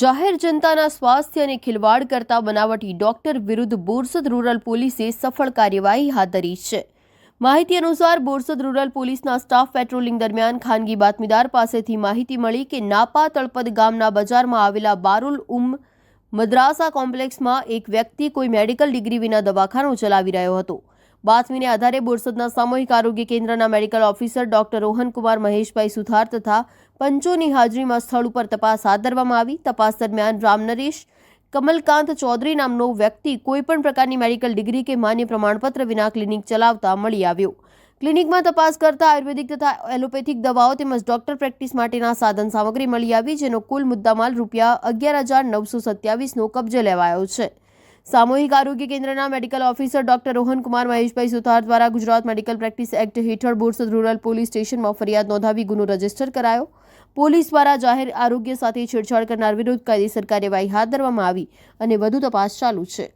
જાહેર જનતાના સ્વાસ્થ્ય અને ખિલવાડ કરતા બનાવટી ડોક્ટર વિરુદ્ધ બોરસદ રૂરલ પોલીસે સફળ કાર્યવાહી હાથ ધરી છે. માહિતી અનુસાર બોરસદ રૂરલ પોલીસના સ્ટાફ પેટ્રોલિંગ દરમિયાન ખાનગી બાતમીદાર પાસેથી માહિતી મળી કે નાપા તળપદ ગામના બજારમાં આવેલા બારુલ ઉમ મદ્રાસા કોમ્પ્લેક્સમાં એક વ્યક્તિ કોઈ મેડિકલ ડિગ્રી વિના દવાખાનું ચલાવી રહ્યો હતો. બાતમીને આધારે બોરસદના સામૂહિક આરોગ્ય કેન્દ્રના medical officer doctor Rohankumar Maheshbhai Suthar તથા પંચોની હાજરીમાં સ્થળ ઉપર તપાસ હાથ ધરવામાં આવી. તપાસ દરમિયાન રામનરેશ કમલકાંત ચૌધરી નામનો વ્યક્તિ કોઈપણ પ્રકારની મેડિકલ ડિગ્રી કે માન્ય પ્રમાણપત્ર વિના ક્લિનિક ચલાવતા મળી આવ્યો. ક્લિનિકમાં તપાસ કરતા આયુર્વેદિક તથા એલોપેથિક દવાઓ તેમજ ડોક્ટર પ્રેક્ટિસ માટેના સાધન સામગ્રી મળી આવી, જેનો કુલ મુદ્દામાલ રૂપિયા અગિયાર હજાર નવસો સત્યાવીસનો કબજે લેવાયો છે. સામૂહિક આરોગ્ય કેન્દ્રના medical officer doctor Rohankumar Maheshbhai Suthar દ્વારા ગુજરાત મેડિકલ પ્રેક્ટિસ એક્ટ હેઠળ બોરસદ રૂરલ પોલીસ સ્ટેશનમાં ફરિયાદ નોંધાવી ગુનો રજિસ્ટર કરાયો. પોલીસ દ્વારા જાહેર આરોગ્ય સાથે છેડછાડ કરનાર વિરુદ્ધ કાયદેસર કાર્યવાહી હાથ ધરવામાં આવી અને વધુ તપાસ ચાલુ છે.